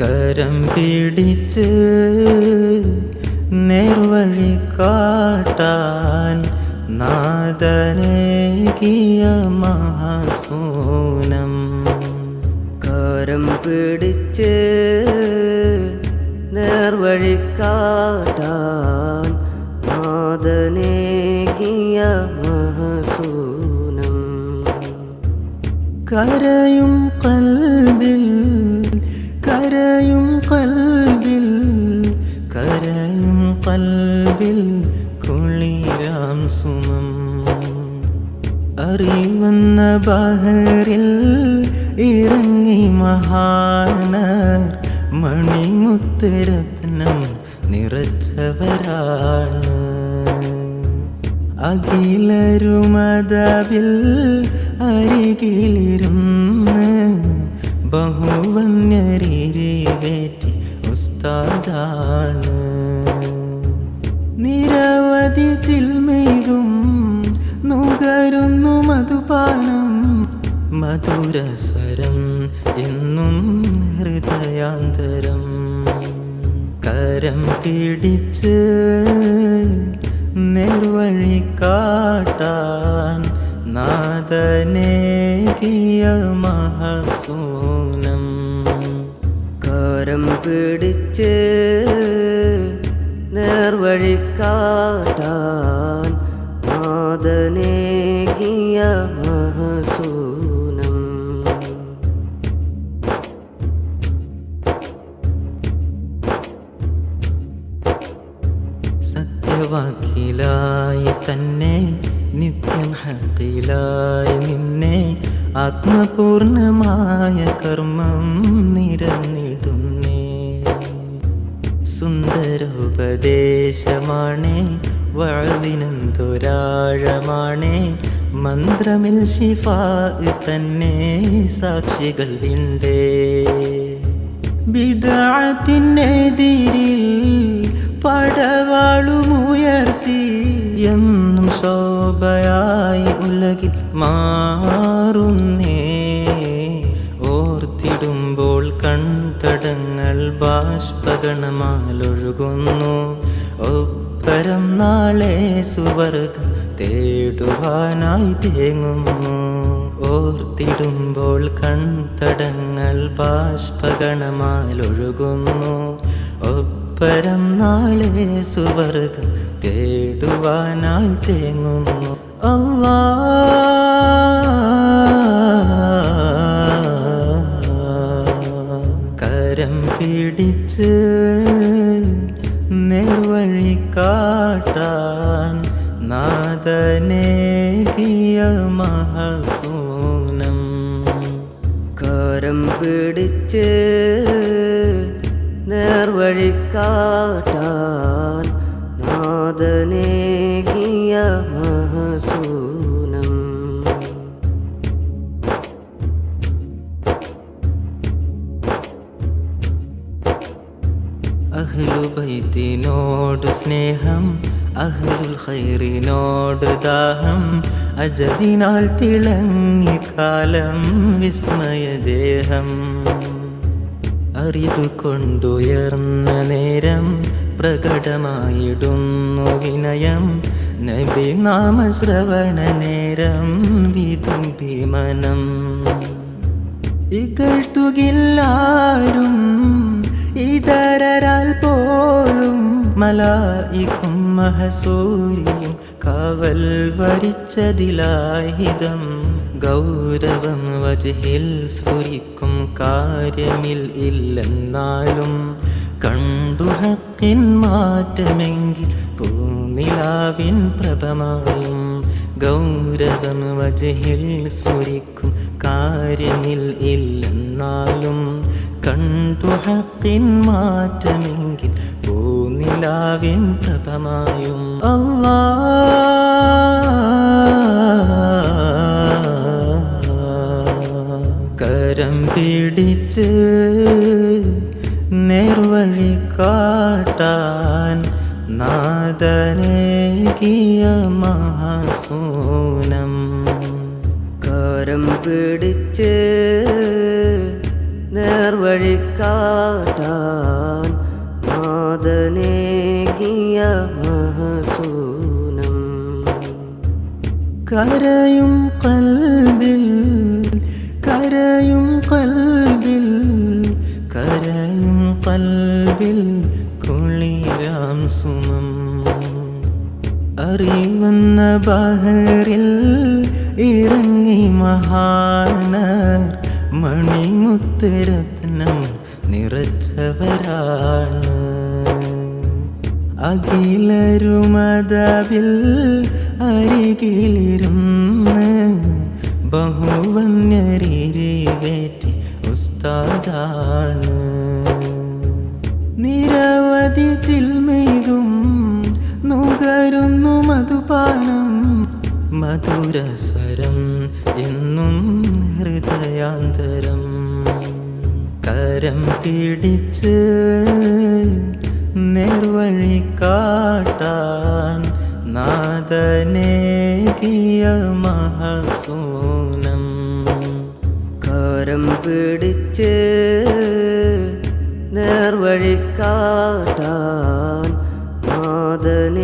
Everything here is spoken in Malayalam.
കരം പിടിച്ച് നേർവഴി കാട്ടാൻ നാദനേകിയ മഹാസൂനം. കരം പിടിച്ച് നേർവഴി കാട്ടാൻ നാദനേകിയ മഹാസൂനം. കരയും കൽബിൽ കരയും കൽവിൽ കരയും കൽവിൽ കുളിരാം സുമം. അറിവന്ന ബഹറിൽ ഇറങ്ങി മഹാനർ മണിമുത്തുരത്നം നിറച്ചവരാണ്. അഖിലരുമതവിൽ അരികിലിരുന്ന് ബഹുവന്യരിവേറ്റി ഉസ്താദാണ്. നിരവധി തിൽമേകും നുകരുന്നു മധുപാനം. മധുരസ്വരം എന്നും ഹൃദയാന്തരം. കരം പിടിച്ച് നിർവഴി കാട്ടാൻ നാദനേകിയ മഹസൂനം കരം പിടിച്ച് നേർവഴി കാട്ടാൻ മഹസൂനം. സത്യവാക്കിലായി തന്നെ നിത്യം ഹക്കിലായി നിന്നെ ആത്മപൂർണമായ കർമ്മം നിരന്നിടുന്നേ. സുന്ദരോപദേശമാണേ വഴുതിനന്തൊരാഴമാണേ മന്ത്രമിൽ ശിഫാ തന്നെ സാക്ഷികൾ ഉണ്ടേ വിദാത്തിനെതിരിൽ പടവാളുമുയർത്തി എന്നും ശോഭയായി ഉലകിൽ മാറുന്നേ. ബാഷ്പഗണമാലൊഴുകുന്നു. ഒപ്പരം നാളെ സുവർഗം തേടുവാനായി തേങ്ങുന്നു. ഓർത്തിടുമ്പോൾ കൺതടങ്ങൾ ബാഷ്പഗണമാലൊഴുകുന്നു. ഒപ്പരം നാളെ സുവർഗം തേടുവാനായി തേങ്ങുന്നു. അല്ലാ കരം പിടിച്ച് നിർവഴി കാട്ടാൻ നാദനേകിയ മഹസൂനം. കരം പിടിച്ച് നേർവഴി കാട്ടാൻ നാദനേകിയ സ്നേഹം അഹ്ലുൽ ഖൈറിനോട് ദാഹം. അജബിനാൽ തിളങ്ങി കാലം വിസ്മയദേഹം അറിവ് കൊണ്ടുയർന്ന നേരം പ്രകടമായിടുന്നു വിനയം. നബി നാമശ്രവണ നേരം വിതുമ്പി മനം ഇകഴ്ത്തുകില്ലാരും മലായിക്കും മഹസൂരിയും കാവൽ വരിച്ചതിലാഹിതം ഗൗരവം വജഹിൽ സ്ഫുരിക്കും കാര്യമിൽ ഇല്ലെന്നാലും കണ്ടു ഹക്കിൻ മാറ്റമെങ്കിൽ പൂനിലാവിൻ പ്രഭമായും. ഗൗരവം വജഹിൽ സ്ഫുരിക്കും കാര്യമിൽ ഇല്ലെന്നാലും കണ്ടു ഹക്കിൻ മാറ്റമെങ്കിൽ പൂനിലാവിൻ പ്രഭമായും അല്ലാ. കരം പിടിച്ച് നേർവഴി കാട്ടാൻ നാദനേകിയ മഹാസൂനം. കരം പിടിച്ച് നേർവഴി കാട്ടാൻ നാദനേകിയ മഹസൂനം. കരയും കൽബിൽ കരയും കൽബിൽ കരയും കൽബിൽ കുളിരാം സുമം. അറിയുന്ന ബഹറിൽ ഇറങ്ങി മഹാന മണിമുത്തുരത്നം നിറച്ചവരാണ്. അഖിലരുമതവിൽ അരികിലിരുന്ന് ബഹുവന്യരിവേറ്റി ഉസ്താദാണ്. നിരവധി തിൽമേകും നുകരുന്നു മധുപാനം മധുരസ്വരം എന്നും ഹൃദയാന്തരം. കരം പിടിച്ച് മഹസൂനം കരം പിടിച്ച് നേർവഴിക്കാട്ടാൻ മാതനേകിയ